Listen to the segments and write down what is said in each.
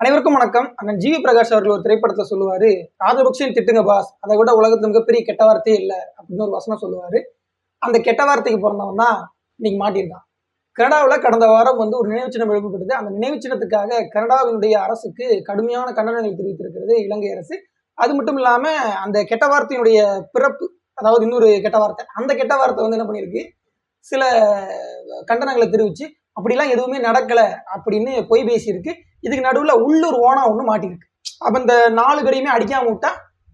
அனைவருக்கும் வணக்கம். அண்ணன் ஜிவி பிரகாஷ் அவர்கள் ஒரு திரைப்படத்தை சொல்லுவாரு ராஜபக்சேன் திட்டுங்க பாஸ் அதை விட உலகத்து மிகப்பெரிய கெட்ட வார்த்தையே இல்லை அப்படின்னு ஒரு வசனம் சொல்லுவாரு. அந்த கெட்ட வார்த்தைக்கு பிறந்தவன் தான் இன்னைக்கு மாட்டியிருக்கான். கனடாவில் கடந்த வாரம் வந்து ஒரு நினைவு சின்னம் எழுப்பப்பட்டது. அந்த நினைவு சின்னத்துக்காக கனடாவினுடைய அரசுக்கு கடுமையான கண்டனங்கள் தெரிவித்திருக்கிறது இலங்கை அரசு. அது மட்டும் இல்லாம அந்த கெட்ட வார்த்தையினுடைய பிறப்பு அதாவது இன்னொரு கெட்ட வார்த்தை அந்த கெட்ட வார்த்தை வந்து என்ன பண்ணியிருக்கு? சில கண்டனங்களை தெரிவிச்சு அப்படிலாம் எதுவுமே நடக்கலை அப்படின்னு பொய் பேசியிருக்கு. இதுக்கு நடுவில் உள்ளூர் ஓனா ஒன்று மாட்டியிருக்கு. அப்போ இந்த நாலு கடையுமே அடிக்காம விட்டா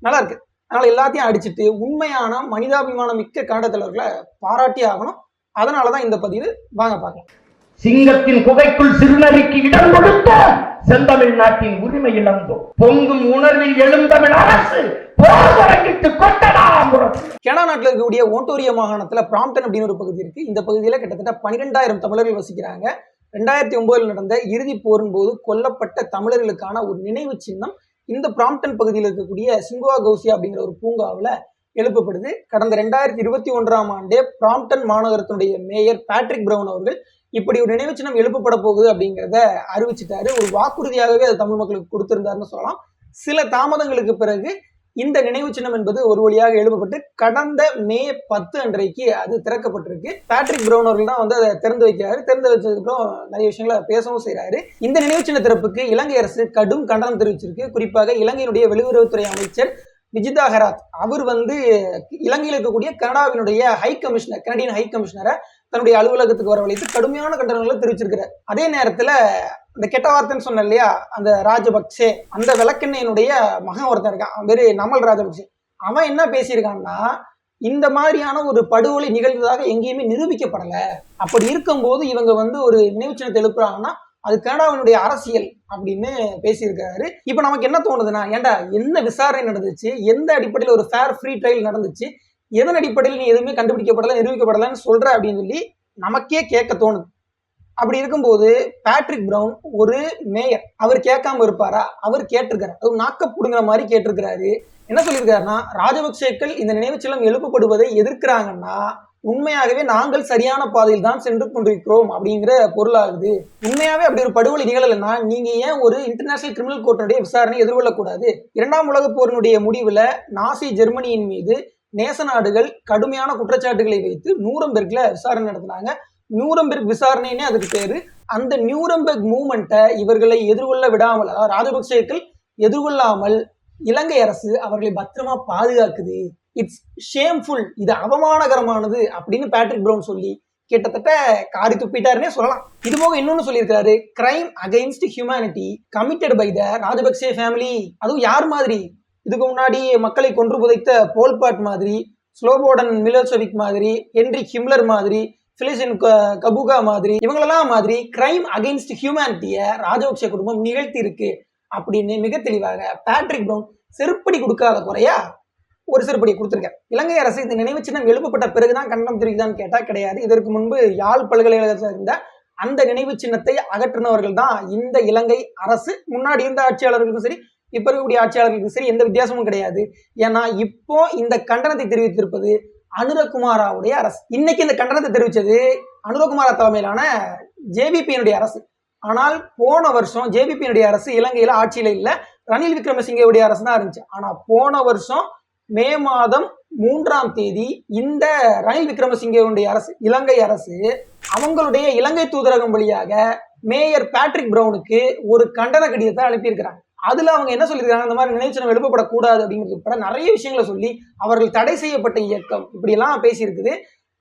நல்லா இருக்கு. அதனால எல்லாத்தையும் அடிச்சுட்டு உண்மையான மனிதாபிமானம் மிக்க கன்னட தலைவர்களை பாராட்டி ஆகணும். அதனாலதான் இந்த பதிவு வாங்க பார்க்கலாம். சிங்கத்தின் குகைக்குள் சிறுநரிக்கு இடம் கொடுத்த செந்தமிழ் நாட்டின் உரிமை இழந்தோம். பொங்கும் உணர்வில் எழுந்தமிழ் அரசு கனடா நாட்டில் இருக்கக்கூடிய ஓட்டோரிய மாகாணத்துல பிராம்டன் அப்படின்னு ஒரு பகுதி இருக்கு. இந்த பகுதியில கிட்டத்தட்ட பனிரெண்டாயிரம் தமிழர்கள் வசிக்கிறாங்க. ரெண்டாயிரத்தி ஒன்பதில் நடந்த இறுதி போரின் போது கொல்லப்பட்ட தமிழர்களுக்கான ஒரு நினைவு சின்னம் இந்த பிராம்டன் பகுதியில் இருக்கக்கூடிய சிங்குவா கௌசியா அப்படிங்கிற ஒரு பூங்காவில் எழுப்பப்படுது. கடந்த ரெண்டாயிரத்தி இருபத்தி ஒன்றாம் ஆண்டே பிராம்டன் மாநகரத்தினுடைய மேயர் பேட்ரிக் பிரவுன் அவர்கள் இப்படி ஒரு நினைவு சின்னம் எழுப்பப்பட போகுது அப்படிங்கிறத அறிவிச்சிட்டாரு. ஒரு வாக்குறுதியாகவே அது தமிழ் மக்களுக்கு கொடுத்திருந்தாருன்னு சொல்லலாம். சில தாமதங்களுக்கு பிறகு இந்த நினைவு சின்னம் என்பது ஒரு வழியாக எழுப்பப்பட்டு கடந்த மே பத்து அன்றைக்கு அது திறக்கப்பட்டிருக்கு. பேட்ரிக் பிரவுன் அவர்கள் தான் வந்து அதை திறந்து வைக்கிறாரு. திறந்து வச்சதுக்கப்புறம் நிறைய விஷயங்களை பேசவும் செய்கிறாரு இந்த நினைவு சின்ன திறப்புக்கு இலங்கை அரசு கடும் கண்டனம் தெரிவிச்சிருக்கு. குறிப்பாக இலங்கையினுடைய வெளியுறவுத்துறை அமைச்சர் விஜிதா ஹராத் அவர் வந்து இலங்கையில் இருக்கக்கூடிய கனடாவினுடைய ஹை கமிஷனர் கனடியன் ஹை கமிஷனரை தன்னுடைய அலுவலகத்துக்கு வரவழைத்து கடுமையான கண்டனங்களை தெரிவிச்சிருக்கிறார். அதே நேரத்துல இந்த கெட்ட வார்த்தைன்னு சொன்னேன் இல்லையா? அந்த ராஜபக்சே அந்த விளக்கெண்ணையினுடைய மகன் ஒருத்தன் இருக்கான். அவன் பேரு நமல் ராஜபக்சே. அவன் என்ன பேசியிருக்கான்னா இந்த மாதிரியான ஒரு படுகொலை நிகழ்ந்ததாக எங்கேயுமே நிரூபிக்கப்படல. அப்படி இருக்கும்போது இவங்க வந்து ஒரு நினைவுச்சனத்தை எழுப்புறாங்கன்னா அது கனடாவினுடைய அரசியல் அப்படின்னு பேசியிருக்காரு இப்போ நமக்கு என்ன தோணுதுன்னா ஏன்டா என்ன விசாரணை நடந்துச்சு? எந்த அடிப்படையில் ஒரு ஃபேர் ஃப்ரீ ட்ரையல் நடந்துச்சு? எதன் அடிப்படையில் நீ எதுவுமே கண்டுபிடிக்கப்படலை நிரூபிக்கப்படலைன்னு சொல்ற அப்படின்னு சொல்லி நமக்கே கேட்க தோணுது. அப்படி இருக்கும்போது பேட்ரிக் ப்ரௌன் ஒரு மேயர். அவர் கேட்காம இருப்பாரா? அவர் கேட்டிருக்காரு. அவர் நாக்க புடுங்குற மாதிரி கேட்டிருக்கிறாரு. என்ன சொல்லியிருக்காருன்னா ராஜபக்சேக்கள் இந்த நினைவு சின்னம் எழுப்பப்படுவதை எதிர்க்கிறாங்கன்னா உண்மையாகவே நாங்கள் சரியான பாதையில் தான் சென்று கொண்டிருக்கிறோம் அப்படிங்கிற பொருளாகுது. உண்மையாவே அப்படி ஒரு படுகொலை நிகழலைன்னா நீங்க ஏன் ஒரு இன்டர்நேஷனல் கிரிமினல் கோர்ட்டினுடைய விசாரணை எதிர்கொள்ளக்கூடாது? இரண்டாம் உலக போரினுடைய முடிவுல நாசி ஜெர்மனியின் மீது நேச நாடுகள் கடுமையான குற்றச்சாட்டுகளை வைத்து நூரம்பெர்க்ல விசாரணை நடத்தினாங்க. நியூரம்பெர்க் விசாரணைன்னே அதுக்கு பேரு. அந்த நியூரம்பெர்க் மூமெண்ட்டை இவர்களை எதிர்கொள்ள விடாமல் அதாவது ராஜபக்சேக்கள் எதிர்கொள்ளாமல் இலங்கை அரசு அவர்களை பத்திரமா பாதுகாக்குது. இட்ஸ் ஷேம்ஃபுல் இது அவமானகரமானது அப்படின்னு பேட்ரிக் ப்ரௌன் சொல்லி கிட்டத்தட்ட காரி துப்பிட்டாருன்னே சொல்லலாம். இது போக இன்னொன்னு சொல்லியிருக்காரு crime against humanity committed by the Rajapaksa family அதுவும் யார் மாதிரி? இதுக்கு முன்னாடி மக்களை கொன்று புதைத்த போல்பாட் மாதிரி ஸ்லோபோடன் மிலோசோவிக் மாதிரி ஹென்ரி ஹிம்லர் மாதிரி பிலிசின் கபுகா மாதிரி இவங்களெல்லாம் மாதிரி கிரைம் அகைன்ஸ்ட் ஹியூமனிட்டியை ராஜபக்சே குடும்பம் நிகழ்த்தி இருக்கு அப்படின்னு மிக தெளிவாக பேட்ரிக் ப்ரௌன் செருப்படி கொடுக்காத குறையா ஒரு செருப்படி கொடுத்துருக்கேன் இலங்கை அரசு இந்த நினைவு சின்னம் எழுப்பப்பட்ட பிறகுதான் கண்டனம் தெரிவிக்குதான்னு கேட்டா கிடையாது. இதற்கு முன்பு யாழ் பல்கலைக்கழகத்தில் இருந்த அந்த நினைவு சின்னத்தை அகற்றினவர்கள் தான் இந்த இலங்கை அரசு. முன்னாடி இருந்த ஆட்சியாளர்களுக்கும் சரி இப்ப இருக்கக்கூடிய ஆட்சியாளர்களுக்கும் சரி எந்த வித்தியாசமும் கிடையாது. ஏன்னா இப்போ இந்த கண்டனத்தை தெரிவித்திருப்பது அனுரகுமாராவுடைய அரசு. இன்னைக்கு இந்த கண்டனத்தை தெரிவித்தது அனுரகுமாரா தலைமையிலான ஜேபிபியினுடைய அரசு. ஆனால் போன வருஷம் ஜேபிபியினுடைய அரசு இலங்கையில ஆட்சியில இல்ல. ரணில் விக்ரமசிங்கவுடைய அரசு தான் இருந்துச்சு. ஆனா போன வருஷம் மே மாதம் மூன்றாம் தேதி இந்த ரணில் விக்ரமசிங்கவுடைய அரசு இலங்கை அரசு அவங்களுடைய இலங்கை தூதரகம் வழியாக மேயர் பேட்ரிக் பிரவுனுக்கு ஒரு கண்டன கடிதத்தை அனுப்பியிருக்கிறாங்க. அதுல அவங்க என்ன சொல்லியிருக்காங்க? இந்த மாதிரி நினைவு சின்னம் எழுப்பப்படக்கூடாது அப்படிங்கிறது உட்பட நிறைய விஷயங்களை சொல்லி அவர்கள் தடை செய்யப்பட்ட இயக்கம் இப்படியெல்லாம் பேசியிருக்குது.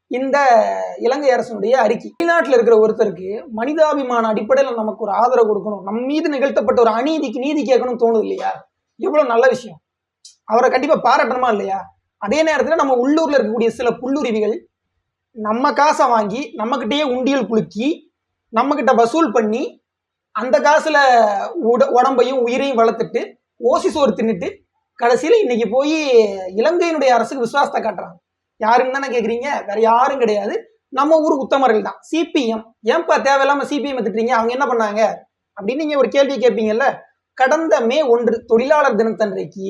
இந்த இலங்கை அரசனுடைய அறிக்கை. வெளிநாட்டில் இருக்கிற ஒருத்தருக்கு மனிதாபிமான அடிப்படையில் நமக்கு ஒரு ஆதரவு கொடுக்கணும். நம் மீது நிகழ்த்தப்பட்ட ஒரு அநீதிக்கு நீதி கேட்கணும்னு தோணுது இல்லையா? எவ்வளவு நல்ல விஷயம். அவரை கண்டிப்பா பாராட்டணுமா இல்லையா? அதே நேரத்தில் நம்ம உள்ளூர்ல இருக்கக்கூடிய சில புல்லுருவிகள் நம்ம காசை வாங்கி நம்மகிட்டயே உண்டியல் குலுக்கி நம்மகிட்ட வசூல் பண்ணி அந்த காசுல உட உடம்பையும் உயிரையும் வளர்த்துட்டு ஓசி சோறு தின்னுட்டு கடைசியில் இன்னைக்கு போய் இலங்கையினுடைய அரசுக்கு விசுவாசத்தை காட்டுறாங்க. யாருன்னு தானே கேட்குறீங்க வேற யாரும் கிடையாது. நம்ம ஊர் உத்தமர்கள் தான். சிபிஎம். ஏன்பா தேவையில்லாம சிபிஎம் திட்டுறீங்க அவங்க என்ன பண்ணாங்க? அப்படின்னு நீங்க ஒரு கேள்வி கேட்பீங்கல்ல கடந்த மே ஒன்று தொழிலாளர் தினத்தன்றைக்கு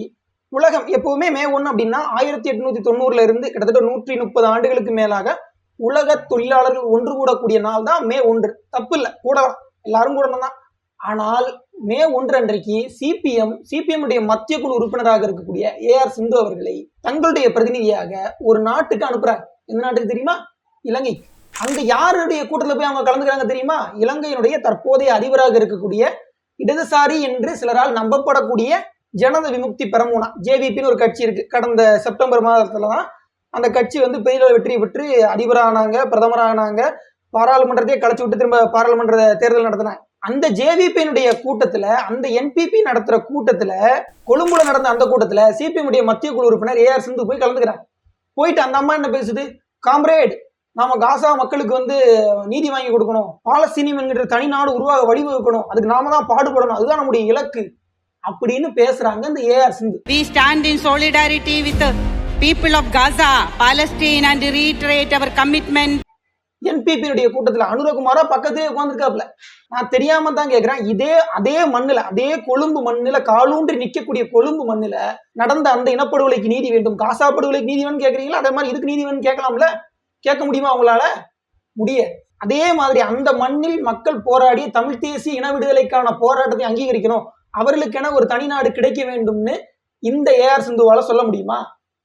உலகம் எப்பவுமே மே ஒன்று அப்படின்னா ஆயிரத்தி எட்நூத்தி தொண்ணூறுல இருந்து கிட்டத்தட்ட நூற்றி முப்பது ஆண்டுகளுக்கு மேலாக உலக தொழிலாளர்கள் ஒன்று கூடக்கூடிய நாள் தான் மே ஒன்று. தப்பு இல்லை. கூடலாம் எல்லாரும் கூட தான் ஆனால் மே ஒன்று அன்றைக்கு சிபிஎம் சிபிஎம் உடைய மத்திய குழு உறுப்பினராக இருக்கக்கூடிய ஏஆர் சிந்து அவர்களை தங்களுடைய பிரதிநிதியாக ஒரு நாட்டுக்கு அனுப்புறாங்க எந்த நாட்டுக்கு தெரியுமா? இலங்கை. அங்க யாருடைய கூட்டத்தில் போய் அவங்க கலந்துக்கிறாங்க தெரியுமா? இலங்கையினுடைய தற்போதைய அதிபராக இருக்கக்கூடிய இடதுசாரி என்று சிலரால் நம்பப்படக்கூடிய ஜனத விமுக்தி பெரமுனா ஜேவிபின்னு ஒரு கட்சி இருக்கு. கடந்த செப்டம்பர் மாதத்துல தான் அந்த கட்சி வந்து பெரிய வெற்றி பெற்று அதிபரானாங்க பிரதமரானாங்க. பாராளுமன்றத்தையே கலைச்சு விட்டு திரும்ப பாராளுமன்ற தேர்தல் நடத்தினாங்க. அந்த ஜேவிபியினுடைய கூட்டத்துல அந்த என்பிபி நடத்துற கூட்டத்துல கொழும்புல நடந்த அந்த கூட்டத்துல சிபிஎமுடைய மத்திய குழு உறுப்பினர் ஏஆர் சிந்து போய் கலந்துக்கிறாங்க போயிட்டு அந்த அம்மா என்ன பேசுது? காம்ரேட் நாம காசா மக்களுக்கு வந்து நீதி வாங்கி கொடுக்கணும். பாலஸ்தீனியம் என்கிற தனி நாடு உருவாக வழிவகுக்கணும். அதுக்கு நாம தான் பாடுபடணும். அதுதான் நம்முடைய இலக்கு. அப்படின்னு பேசுறாங்க இந்த AR Sindhu. We stand in solidarity with the people of Gaza, Palestine, and reiterate our commitment என்பிபியுடைய கூட்டத்துல அனுரகுமாரா பக்கத்திலே உட்காந்துருக்காப்ல நான் தெரியாம தான் கேக்குறேன். இதே அதே மண்ணுல அதே கொழும்பு மண்ணில காலூன்றி நிற்கக்கூடிய கொழும்பு மண்ணுல நடந்த அந்த இனப்படுகொலைக்கு நீதி வேண்டும். காசா படுகொலைக்கு நீதி வேணும்னு கேக்குறீங்களா? அதே மாதிரி இதுக்கு நீதி வேணும் கேட்கலாம்ல? கேட்க முடியுமா அவங்களால முடியாது அதே மாதிரி அந்த மண்ணில் மக்கள் போராடி தமிழ் தேசிய இன விடுதலைக்கான போராட்டத்தை அங்கீகரிக்கணும் அவர்களுக்கென ஒரு தனி நாடு கிடைக்க வேண்டும்னு இந்த ஏஆர் சிந்துவால சொல்ல முடியுமா?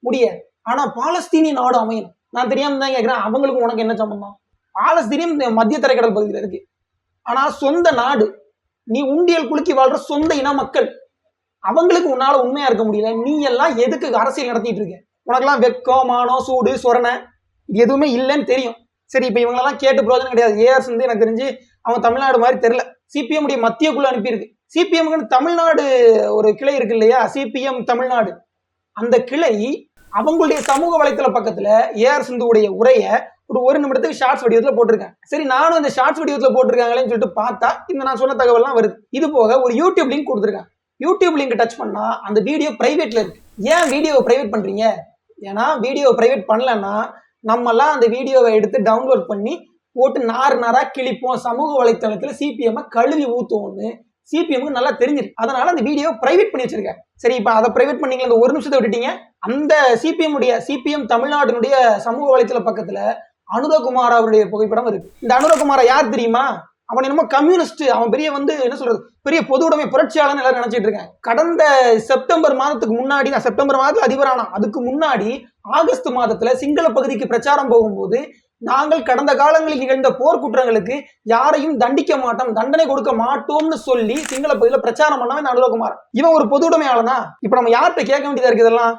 முடியாது ஆனா பாலஸ்தீனிய நாடு அமையணும். நான் தெரியாம தான் கேட்கிறேன் அவங்களுக்கும் உனக்கு என்ன சம்பந்தம்? பாலஸ்தீனியம் இந்த மத்திய தரைக்கடல் பகுதியில் இருக்கு. ஆனா சொந்த நாடு நீ உண்டியல் குலுக்கி வாழ்ற சொந்த இன மக்கள் அவங்களுக்கு உன்னால உண்மையா இருக்க முடியல. நீ எல்லாம் எதுக்கு அரசியல் நடத்திட்டு இருக்க? உனக்கெல்லாம் வெக்கம் மானம் சூடு சொரணை இது எதுவுமே இல்லைன்னு தெரியும். சரி இப்போ இவங்களெல்லாம் கேட்டு பிரோஜனம் கிடையாது. ஏஆர்ஸ் வந்து எனக்கு தெரிஞ்சு அவன் தமிழ்நாடு மாதிரி தெரில சிபிஎம் உடைய மத்திய குழு அனுப்பியிருக்கு சிபிஎம்க்கு தமிழ்நாடு ஒரு கிளை இருக்கு இல்லையா? சிபிஎம் தமிழ்நாடு. அந்த கிளை அவங்களுடைய சமூக வலைத்தள பக்கத்துல ஏஆர் சிந்துவுடைய உரையை ஒரு ஒரு நிமிடத்துக்கு ஷார்ட்ஸ் வடிவத்துல போட்டிருக்கேன். சரி நானும் இந்த ஷார்ட்ஸ் வடிவத்துல போட்டிருக்காங்களேன்னு சொல்லிட்டு பார்த்தா இந்த நான் சொன்ன தகவல்லாம் வருது. இது போக ஒரு யூடியூப் லிங்க் கொடுத்துருக்கேன் யூடியூப் லிங்க் டச் பண்ணா அந்த வீடியோ பிரைவேட்ல இருக்கு. ஏன் வீடியோவை பிரைவேட் பண்றீங்க? ஏன்னா வீடியோ பிரைவேட் பண்ணலன்னா நம்மலாம் அந்த வீடியோவை எடுத்து டவுன்லோட் பண்ணி போட்டு நார் நாரா கிழிப்போம். சமூக வலைத்தளத்துல சிபிஎம் கழுவி ஊத்துவோம்னு சிபிஎம்க்கு நல்லா தெரிஞ்சிருக்கு. அதனால அந்த வீடியோ பிரைவேட் பண்ணி வச்சிருக்கேன் சரி இப்போ அதை பிரைவேட் பண்ணீங்களா அந்த ஒரு நிமிஷத்தை விட்டுட்டீங்க. அந்த சிபிஎம் உடைய சிபிஎம் தமிழ்நாட்டினுடைய சமூக வலைத்தள பக்கத்துல அனுரகுமார் அவருடைய புகைப்படம் இருக்கு. இந்த அனுரகுமாரை யார் தெரியுமா? அவன் என்னமோ கம்யூனிஸ்ட். அவன் பெரிய வந்து என்ன சொல்றது? பெரிய பொது உடைமை புரட்சியாளர்னு எல்லாரும் நினைச்சிட்டு இருக்கேன் கடந்த செப்டம்பர் மாதத்துக்கு முன்னாடி நான் செப்டம்பர் மாதத்துல அதிபரானா அதுக்கு முன்னாடி ஆகஸ்ட் மாதத்துல சிங்கள பகுதிக்கு பிரச்சாரம் போகும்போது நாங்கள் கடந்த காலங்களில் நிகழ்ந்த போர்க்குற்றங்களுக்கு யாரையும் தண்டிக்க மாட்டோம் தண்டனை கொடுக்க மாட்டோம்னு சொல்லி சிங்கள பகுதியில் பிரச்சாரம் பண்ணவன் இந்த அனுரகுமார் இவன் ஒரு பொது உடைமையாளனா? இப்ப நம்ம யார்கிட்ட கேட்க வேண்டியதா இருக்கு இதெல்லாம்?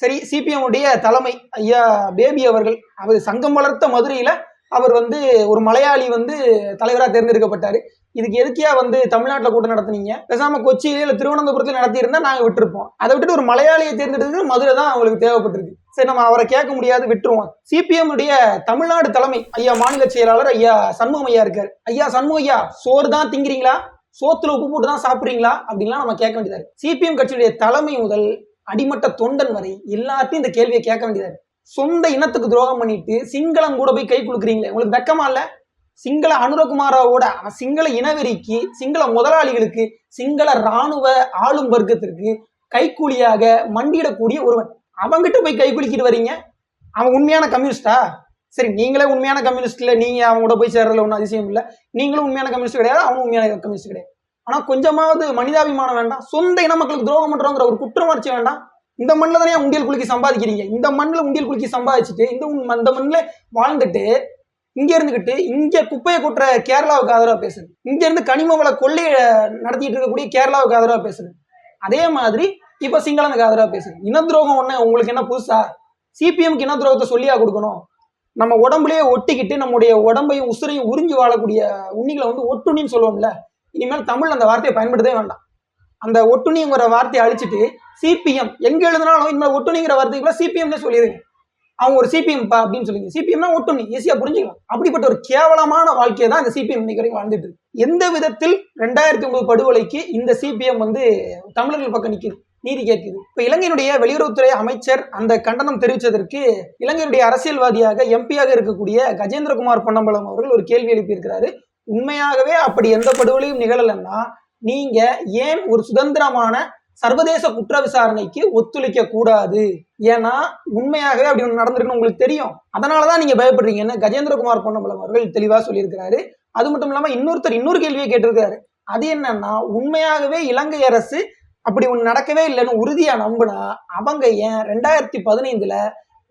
சரி சிபிஎம் உடைய தலைமை ஐயா பேபி அவர்கள் அவர் சங்கம் வளர்த்த மதுரையில் அவர் வந்து ஒரு மலையாளி வந்து தலைவராக தேர்ந்தெடுக்கப்பட்டார். இதுக்கு எதுக்கியா வந்து தமிழ்நாட்டில் கூட்டம் நடத்துனீங்க? பேசாம கொச்சியில இல்லை திருவனந்தபுரத்தில் நடத்தியிருந்தா நாங்கள் விட்டுருப்போம். அதை விட்டுட்டு ஒரு மலையாளியை தேர்ந்தெடுத்து மதுரை தான் அவங்களுக்கு தேவைப்பட்டிருக்கு. சரி நம்ம அவரை கேட்க முடியாது விட்டுருவோம். சிபிஎம் உடைய தமிழ்நாடு தலைமை ஐயா மாநில செயலாளர் ஐயா சண்முகம் ஐயா இருக்காரு. ஐயா சண்முக ஐயா சோறு தான் திங்கிறீங்களா? சோத்துல உப்பு போட்டு தான் சாப்பிட்றீங்களா? அப்படின்லாம் நம்ம கேட்க வேண்டியதாரு சிபிஎம் கட்சியுடைய தலைமை முதல் அடிமட்ட தொண்டன் வரை எல்லாத்தையும் இந்த கேள்வியை கேட்க வேண்டியதாரு சொந்த இனத்துக்கு துரோகம் பண்ணிட்டு சிங்களம் கூட போய் கை கொடுக்குறீங்களே உங்களுக்கு வெக்கமா இல்ல? சிங்கள அனுரகுமாராவோட அவன் சிங்கள இனவெறிக்கு சிங்கள முதலாளிகளுக்கு சிங்கள ராணுவ ஆளும் வர்க்கத்திற்கு கைக்கூலியாக மண்டியிடக்கூடிய ஒருவன். அவங்கிட்ட போய் கை குலுக்கிட்டு வர்றீங்க அவன் உண்மையான கம்யூனிஸ்டா? சரி நீங்களே உண்மையான கம்யூனிஸ்ட் இல்லை நீங்க அவங்க கூட போய் சேர்றதுல ஒன்றும் அதிசயம் இல்லை நீங்களும் உண்மையான கம்யூனிஸ்ட் கிடையாது அவனும் உண்மையான கம்யூனிஸ்ட் கிடையாது. ஆனா கொஞ்சமாவது மனிதாபிமானம் வேண்டாம். சொந்த இன மக்களுக்கு துரோகம் பண்றோங்கிற ஒரு குற்றமர்ச்சி வேண்டாம். இந்த மண்ணில் தானே உண்டியல் குலுக்கி சம்பாதிக்கிறீங்க. இந்த மண்ணில் உண்டியல் குலுக்கி சம்பாதிச்சுட்டு இந்த அந்த மண்ணில் வாழ்ந்துட்டு இங்க இருந்துகிட்டு இங்க குப்பையை கொட்டுற கேரளாவுக்கு ஆதரவா பேசுது. இங்க இருந்து கனிம வள கொள்ளையை நடத்திட்டு இருக்கக்கூடிய கேரளாவுக்கு ஆதரவா பேசுது. அதே மாதிரி இப்ப சிங்களனுக்கு ஆதரவா பேசுது. இன துரோகம் ஒண்ணு உங்களுக்கு என்ன புதுசா? சிபிஎம்க்கு இன துரோகத்தை சொல்லியா கொடுக்கணும்? நம்ம உடம்புலயே ஒட்டிக்கிட்டு நம்முடைய உடம்பையும் உசுரையும் உறிஞ்சி வாழக்கூடிய உண்ணிகளை வந்து ஒட்டுண்ணின்னு சொல்லுவோம்ல. இனிமேல் தமிழ் அந்த வார்த்தையை பயன்படுத்தவே வேண்டாம். அந்த ஒட்டுணிங்கிற வார்த்தையை அழிச்சிட்டு சிபிஎம் எங்க எழுதினாலும் இனிமேல் ஒட்டுணிங்கிற வார்த்தைக்குள்ள சிபிஎம்னே சொல்லிடுங்க அவங்க ஒரு சிபிஎம் பா அப்படின்னு சொல்லுங்க. சிபிஎம்னா ஒட்டுண்ணி ஈஸியா புரிஞ்சுக்கலாம். அப்படிப்பட்ட ஒரு கேவலமான வாழ்க்கையை தான் இந்த சிபிஎம் இன்னைக்கு வரைக்கும் வாழ்ந்துட்டு இருக்கு. எந்த விதத்தில் ரெண்டாயிரத்தி ஒன்பது படுகொலைக்கு இந்த சிபிஎம் வந்து தமிழர்கள் பக்கம் நிற்கிது நீதி கேட்குது. இப்போ இலங்கையினுடைய வெளியுறவுத்துறை அமைச்சர் அந்த கண்டனம் தெரிவித்ததற்கு இலங்கையினுடைய அரசியல்வாதியாக எம்பியாக இருக்கக்கூடிய கஜேந்திரகுமார் பொன்னம்பலம் அவர்கள் ஒரு கேள்வி எழுப்பியிருக்கிறாரு. உண்மையாகவே அப்படி எந்த படுகொலையும் நிகழலைன்னா நீங்க ஏன் ஒரு சுதந்திரமான சர்வதேச குற்ற விசாரணைக்கு ஒத்துழைக்க கூடாது? ஏன்னா உண்மையாகவே அப்படி ஒன்று நடந்திருக்குன்னு உங்களுக்கு தெரியும். அதனாலதான் நீங்க பயப்படுறீங்கன்னு கஜேந்திரகுமார் பொன்னம்பலம் அவர்கள் தெளிவா சொல்லியிருக்கிறாரு. அது மட்டும் இல்லாம இன்னொருத்தர் இன்னொரு கேள்வியை கேட்டிருக்காரு அது என்னன்னா உண்மையாகவே இலங்கை அரசு அப்படி ஒன்று நடக்கவே இல்லைன்னு உறுதியா நம்புனா அவங்க ஏன் ரெண்டாயிரத்தி பதினைந்துல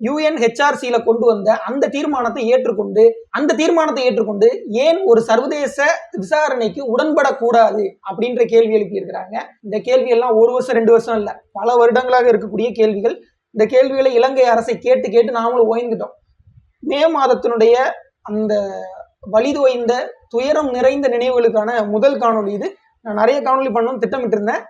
யூஎன்ஹெச்ஆர்சியில் கொண்டு வந்த அந்த தீர்மானத்தை ஏற்றுக்கொண்டு அந்த தீர்மானத்தை ஏற்றுக்கொண்டு ஏன் ஒரு சர்வதேச விசாரணைக்கு உடன்படக்கூடாது அப்படின்ற கேள்வி எழுப்பியிருக்கிறாங்க. இந்த கேள்வியெல்லாம் ஒரு வருஷம் ரெண்டு வருஷம் இல்லை பல வருடங்களாக இருக்கக்கூடிய கேள்விகள். இந்த கேள்விகளை இலங்கை அரசை கேட்டு கேட்டு நாமளும் ஓய்ந்துட்டோம். மே மாதத்தினுடைய அந்த வலிதோய்ந்த துயரம் நிறைந்த நினைவுகளுக்கான முதல் காணொளி இது. நான் நிறைய காணொலி பண்ணணும்னு திட்டமிட்டிருந்தேன்.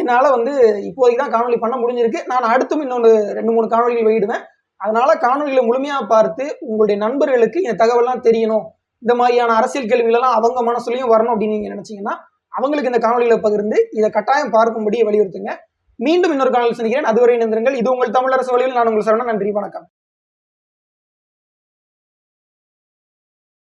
என்னால் வந்து இப்போதைக்கு தான் காணொலி பண்ண முடிஞ்சிருக்கு. நான் அடுத்தும் இன்னொன்று ரெண்டு மூணு காணொலிகள் வெளியிடுவேன். அதனால காணொளிகளை முழுமையாக பார்த்து உங்களுடைய நண்பர்களுக்கு இந்த தகவல்லாம் தெரியணும். இந்த மாதிரியான அரசியல் கேள்விகளெல்லாம் அவங்க மனசுலையும் வரணும் அப்படின்னு நீங்கள் நினைச்சீங்கன்னா அவங்களுக்கு இந்த காணொலிகளை பகிர்ந்து இதை கட்டாயம் பார்க்கும்படி வலியுறுத்துங்க. மீண்டும் இன்னொரு காணொலி சந்திக்கிறேன். அதுவரை நினைந்திருங்கள் இது உங்கள் தமிழரசு வழியில் நான் உங்கள் சரணம் நன்றி வணக்கம்.